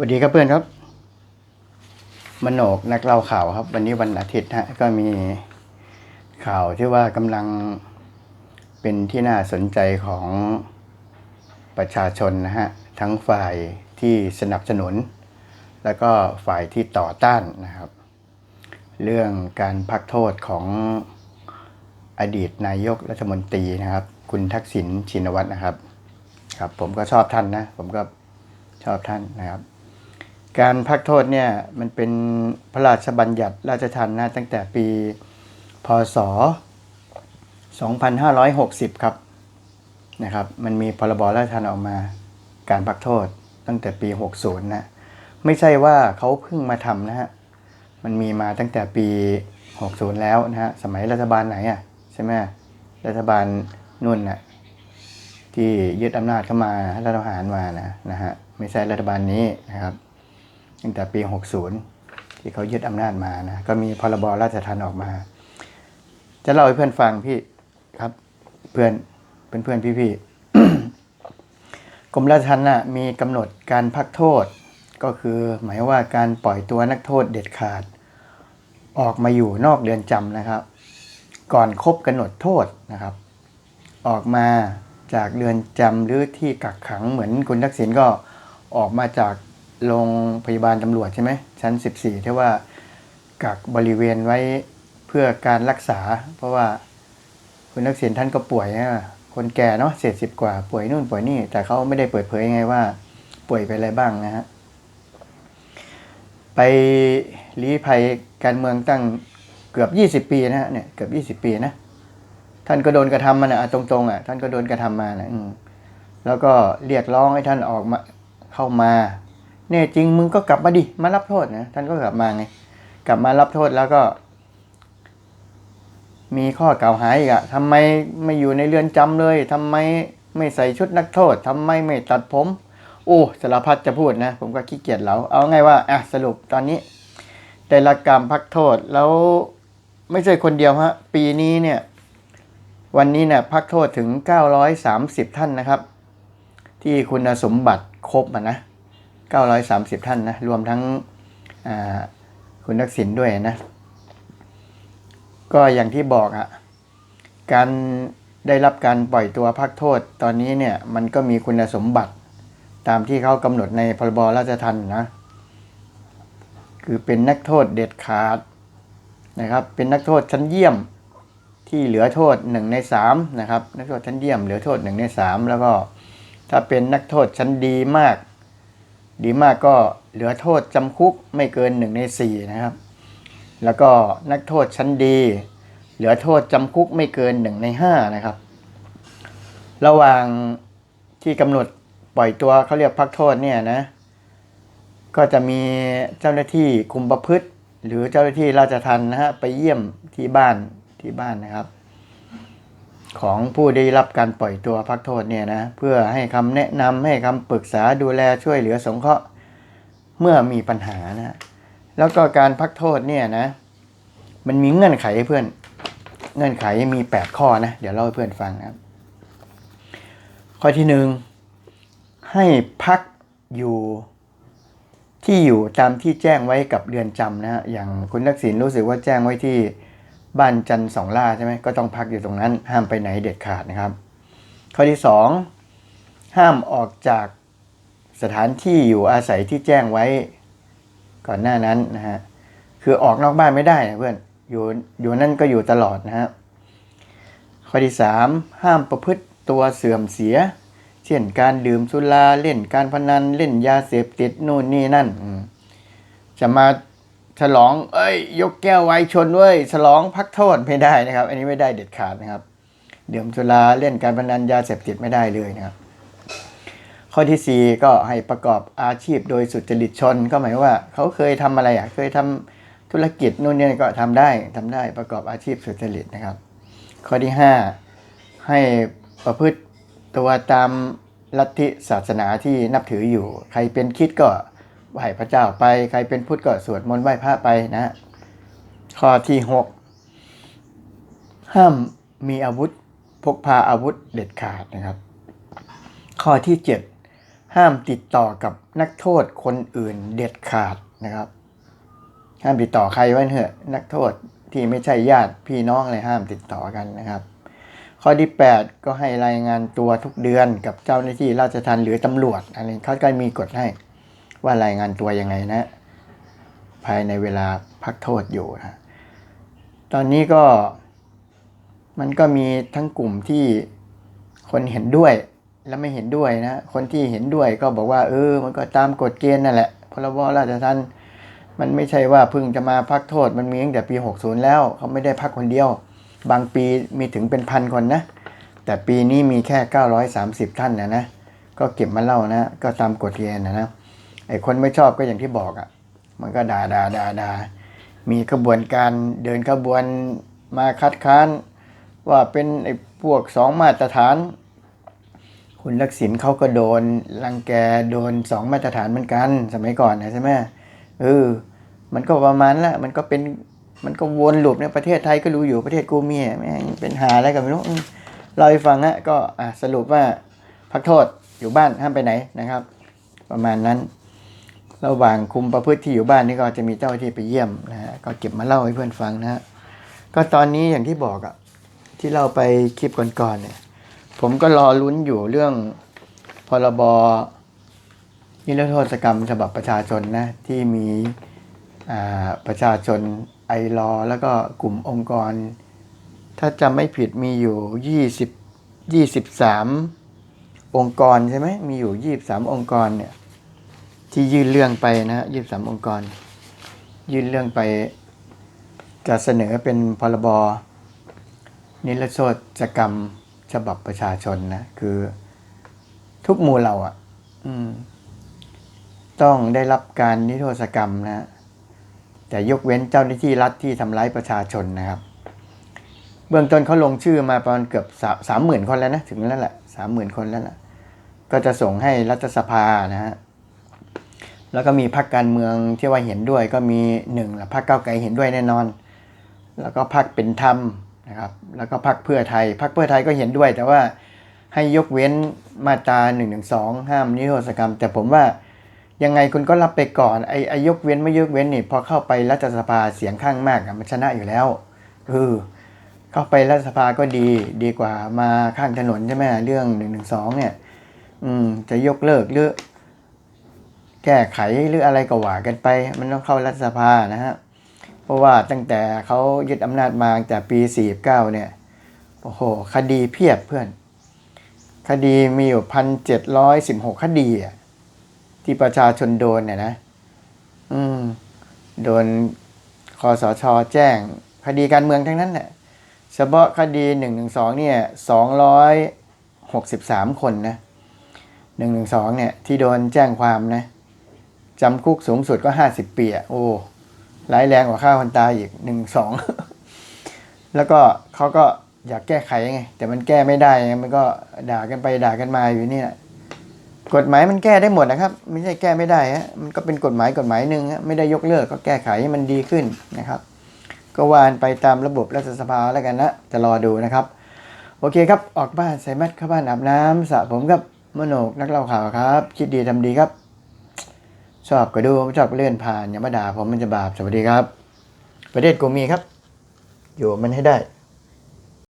วัสดีครับเพื่อนครับมโนกนักเล่าข่าวครับ วันนี้วันอาทิตย์ฮะก็มีข่าวที่ว่ากำลังเป็นที่น่าสนใจของประชาชนนะฮะทั้งฝ่ายที่สนับสนุน แล้วก็ฝ่ายที่ต่อต้านนะครับ เรื่องการพักโทษของอดีตนายกรัฐมนตรีนะครับ คุณทักษิณชินวัตรนะครับ ครับ ผมก็ชอบท่านนะ ผมก็ชอบท่านนะครับ การพักโทษเนี่ยมันเป็นพระราชบัญญัติราชทัณฑ์นะตั้งแต่ปีพศ 2560 ครับนะครับ มันมีพรบราชทัณฑ์ออกมาการพักโทษตั้งแต่ปี 60 นะ ไม่ใช่ว่าเขาเพิ่งมาทำนะฮะ มันมีมาตั้งแต่ปี 60 แล้วนะฮะ สมัยรัฐบาลไหนอะใช่ไหมรัฐบาลนุ่นน่ะที่ยึดอำนาจเข้ามารัฐประหารมานะนะฮะ ไม่ใช่รัฐบาลนี้นะครับ ตั้งแต่ปี 60 ที่เขายึดอำนาจมานะ ก็มีพรบราชทัณฑ์ออกมา จะเล่าให้เพื่อนฟังพี่ครับ เพื่อนเพื่อนเพื่อนพี่พี่ๆกรมราชทัณฑ์น่ะมีกำหนดการพักโทษ ก็คือหมายว่าการปล่อยตัวนักโทษเด็ดขาด ออกมาอยู่นอกเรือนจำนะครับ ก่อนครบกำหนดโทษนะครับ ออกมาจากเรือนจำหรือที่กักขังเหมือนคุณทักษิณก็ออกมาจาก โรงพยาบาลตำรวจใช่ไหมชั้น 14 ที่ว่ากักบริเวณไว้เพื่อการรักษา เพราะว่าคุณทักษิณท่านก็ป่วยนะคนแก่เนาะเจ็ดสิบกว่าป่วยนู่นป่วยนี่ แต่เขาไม่ได้เปิดเผยไงว่า ป่วยไปอะไรบ้างนะฮะไปลี้ภัยการเมืองตั้งเกือบ 20 ปีนะฮะเนี่ยเกือบ20 ปีนะท่านก็โดนกระทำมานะอะตรงๆอะท่านก็โดนกระทำมานะอืมแล้วก็เรียกร้องให้ท่านออกมาเข้ามา แน่จริงมึงก็กลับมาดิมารับโทษนะท่านก็กลับมาไง กลับมารับโทษแล้วก็ มีข้อกล่าวหาอีกอะทำไมไม่อยู่ในเรือนจำเลยทำไมไม่ใส่ชุดนักโทษทำไมไม่ตัดผม โอ้สารพัดจะพูดนะ ผมก็ขี้เกียจแล้วเอาไงว่าอะสรุปตอนนี้ได้รับการพักโทษแล้วไม่ใช่คนเดียวฮะ ปีนี้เนี่ย วันนี้เนี่ยพักโทษถึง 930 ท่านนะครับ ที่คุณสมบัติครบอะนะ 930 ท่านนะ รวมทั้งคุณทักษิณด้วยนะ ก็อย่างที่บอกอะการได้รับการปล่อยตัวพักโทษตอนนี้เนี่ย มันก็มีคุณสมบัติตามที่เขากำหนดในพรบราชทัณฑ์นะ คือเป็นนักโทษเด็ดขาดนะครับ เป็นนักโทษชั้นเยี่ยมที่เหลือโทษหนึ่งในสามนะครับ นักโทษชั้นเยี่ยมเหลือโทษหนึ่งในสามแล้วก็ถ้าเป็นนักโทษชั้นดีมาก ดีมากก็เหลือโทษจำคุกไม่เกินหนึ่งในสี่นะครับ แล้วก็นักโทษชั้นดี เหลือโทษจำคุกไม่เกินหนึ่งในห้านะครับ ระหว่างที่กำหนดปล่อยตัวเขาเรียกพักโทษเนี่ยนะ ก็จะมีเจ้าหน้าที่คุมประพฤติ หรือเจ้าหน้าที่ราชทัณฑ์นะฮะไปเยี่ยมที่บ้านที่บ้านนะครับ ของผู้ได้รับการปล่อยตัวพักโทษเนี่ยนะเพื่อให้คำแนะนำให้คำปรึกษาดูแลช่วยเหลือสงเคราะห์เมื่อมีปัญหานะแล้วก็การพักโทษเนี่ยนะ มันมีเงื่อนไขเพื่อนเงื่อนไขมี 8 ข้อนะเดี๋ยวเล่าให้เพื่อนฟังนะครับ ข้อที่หนึ่งให้พักอยู่ที่อยู่ตามที่แจ้งไว้กับเรือนจำนะฮะอย่างคุณทักษิณรู้สึกว่าแจ้งไว้ที่ บ้านจันสองล่าใช่ไหมก็ต้องพักอยู่ตรงนั้น ห้ามไปไหนเด็ดขาดนะครับ ข้อที่สองห้ามออกจากสถานที่อยู่อาศัยที่แจ้งไว้ก่อนหน้านั้นนะฮะคือออกนอกบ้านไม่ได้นะเพื่อนอยู่อยู่นั่นก็อยู่ตลอดนะฮะข้อที่สามห้ามประพฤติตัวเสื่อมเสีย เช่นการดื่มสุราเล่นการพนันเล่นยาเสพติดนู่นนี่นั่น จะมา ฉลองเอ้ย ยกแก้วไวน์ชนเว้ยฉลองพักโทษไม่ได้นะครับ อันนี้ไม่ได้เด็ดขาดนะครับ เดื่มสุราเล่นการพนันยาเสพติดไม่ได้เลยนะครับ ข้อที่สี่ก็ให้ประกอบอาชีพโดยสุจริตชนก็หมายว่าเขาเคยทำอะไรอะเคยทำธุรกิจนู่นนี่ก็ทำได้ทำได้ประกอบอาชีพสุจริตนะครับ ข้อที่ห้าให้ประพฤติตัวตามลัทธิศาสนาที่นับถืออยู่ ใครเป็นคิดก็ ไหว้พระเจ้าไป ใครเป็นพุทธก็สวดมนต์ไหว้พระไปนะ ข้อที่หกห้ามมีอาวุธพกพาอาวุธเด็ดขาดนะครับ ข้อที่7ห้ามติดต่อกับนักโทษคนอื่นเด็ดขาดนะครับ ห้ามติดต่อใครไว้เถอะ นักโทษที่ไม่ใช่ญาติพี่น้องอะไรห้ามติดต่อกันนะครับ ข้อที่ 8 ก็ให้รายงานตัวทุกเดือนกับเจ้าหน้าที่ราชทัณฑ์หรือตำรวจอะไรเขาก็มีกฎให้ ว่ารายงานตัวยังไงนะ ภายในเวลาพักโทษอยู่นะตอนนี้ก็มันก็มีทั้งกลุ่มที่คนเห็นด้วยและไม่เห็นด้วยนะ คนที่เห็นด้วยก็บอกว่า เออ มันก็ตามกฎเกณฑ์นั่นแหละพรบราชทัณฑ์มันไม่ใช่ว่าเพิ่งจะมาพักโทษมันมีตั้งแต่ปี 60 แล้วเขาไม่ได้พักคนเดียว บางปีมีถึงเป็นพันคนนะ แต่ปีนี้มีแค่ 930 ท่านนะนะ ก็เก็บมาเล่านะ ก็ตามกฎเกณฑ์นะนะ ไอ้คนไม่ชอบก็อย่างที่บอกอะ่ะ มันก็ด่าด่าด่าด่ามีขบวนการเดินขบวนมาคัดค้าน ว่าเป็นไอ้พวกสองมาตรฐาน คุณลักษิณเขาก็โดนรังแกโดนสองมาตรฐานเหมือนกัน สมัยก่อนนะใช่ไหมเออมันก็ประมาณละมันก็เป็นมันก็วนลูปในประเทศไทยก็รู้อยู่ประเทศกูมีแม่งเป็นหาอะไรกันไม่รู้อืมเราให้ฟังฮะก็อะสรุปว่าพักโทษอยู่บ้านห้ามไปไหนนะครับ ประมาณนั้น ระหว่างคุมประพฤติที่อยู่บ้านนี่ก็จะมีเจ้าที่ไปเยี่ยมนะฮะก็เก็บมาเล่าให้เพื่อนฟังนะฮะก็ตอนนี้อย่างที่บอกอะที่เราไปคลิปก่อนๆเนี่ย ผมก็รอลุ้นอยู่เรื่องพรบนิรโทษกรรมฉบับประชาชนนะที่มีประชาชนไอรอแล้วก็กลุ่มองค์กร ถ้าจำไม่ผิดมีอยู่ยี่สิบยี่สิบสามองค์กรใช่ไหมมีอยู่ยี่บสามองค์กรเนี่ย ที่ยื่นเรื่องไปนะยี่สามองค์กร ยื่นเรื่องไป จะเสนอเป็นพรบนิรโทษกรรมฉบับประชาชนนะคือทุกหมู่เหล่าอะต้องได้รับการนิรโทษกรรมนะฮะแต่ยกเว้นเจ้าหน้าที่รัฐที่ทำร้ายประชาชนนะครับ เบื้องต้นเขาลงชื่อมาประมาณเกือบสามหมื่นคนแล้วนะ ถึงแล้วแหละสามหมื่นคนแล้วล่ะก็จะส่งให้รัฐสภานะฮะ แล้วก็มีพรรคการเมืองที่ว่าเห็นด้วยก็มีหนึ่งละพรรคก้าวไกลเห็นด้วยแน่นอน แล้วก็พรรคเป็นธรรมนะครับแล้วก็พรรคเพื่อไทยพรรคเพื่อไทยก็เห็นด้วย แต่ว่าให้ยกเว้นมาตรา1นึห้ามนิรโทษกรรม แต่ผมว่ายังไงคุณก็รับไปก่อนไอ้ไอยกเว้นไม่ยกเว้นนี่พอเข้าไปรัฐสภาเสียงข้างมากมันชนะอยู่แล้วเออเข้าไปรัฐสภาก็ดีดีกว่ามาข้างถนนใช่ไหมเรื่อง1นึเนี่ยอืมจะยกเลิกหรือ แก้ไขหรืออะไรก็ว่ากันไป มันต้องเข้ารัฐสภานะฮะเพราะว่าตั้งแต่เขายึดอำนาจมาตั้งแต่ปี 49 เนี่ยโอ้โหคดีเพียบเพื่อน คดีมีอยู่พันเจ็ดร้อยสิบหกคดีอะที่ประชาชนโดนเนี่ยนะ อืม โดนคอสชแจ้ง คดีการเมืองทั้งนั้นแหละเฉพาะคดีหนึ่งหนึ่งสองเนี่ยสองร้อยหกสิบสามคนนะหนึ่งหนึ่งสองเนี่ยที่โดนแจ้งความนะ จำคุกสูงสุดก็ห้าสิบปีอะโอ้ร้ายแรงกว่าฆ่าคนตายอีกหนึ่งสองแล้วก็เขาก็อยากแก้ไขไง แต่มันแก้ไม่ได้ไงมันก็ด่ากันไปด่ากันมาอยู่นี่แหละกฎหมายมันแก้ได้หมดนะครับ ไม่ใช่แก้ไม่ได้ฮะมันก็เป็นกฎหมายกฎหมายหนึ่งฮะไม่ได้ยกเลิกก็แก้ไขให้มันดีขึ้นนะครับ ก็วานไปตามระบบรัฐสภาแล้วกันนะจะรอดูนะครับ โอเคครับออกบ้านใส่แมสเข้าบ้านอาบน้ำสระผมครับมโนกนักเล่าข่าวครับ คิดดีทำดีครับ ชอบก็ดูไม่ชอบก็เลื่อนผ่านอย่ามาด่าผมมันจะบาปสวัสดีครับ ประเทศกูมีครับ อยู่มันให้ได้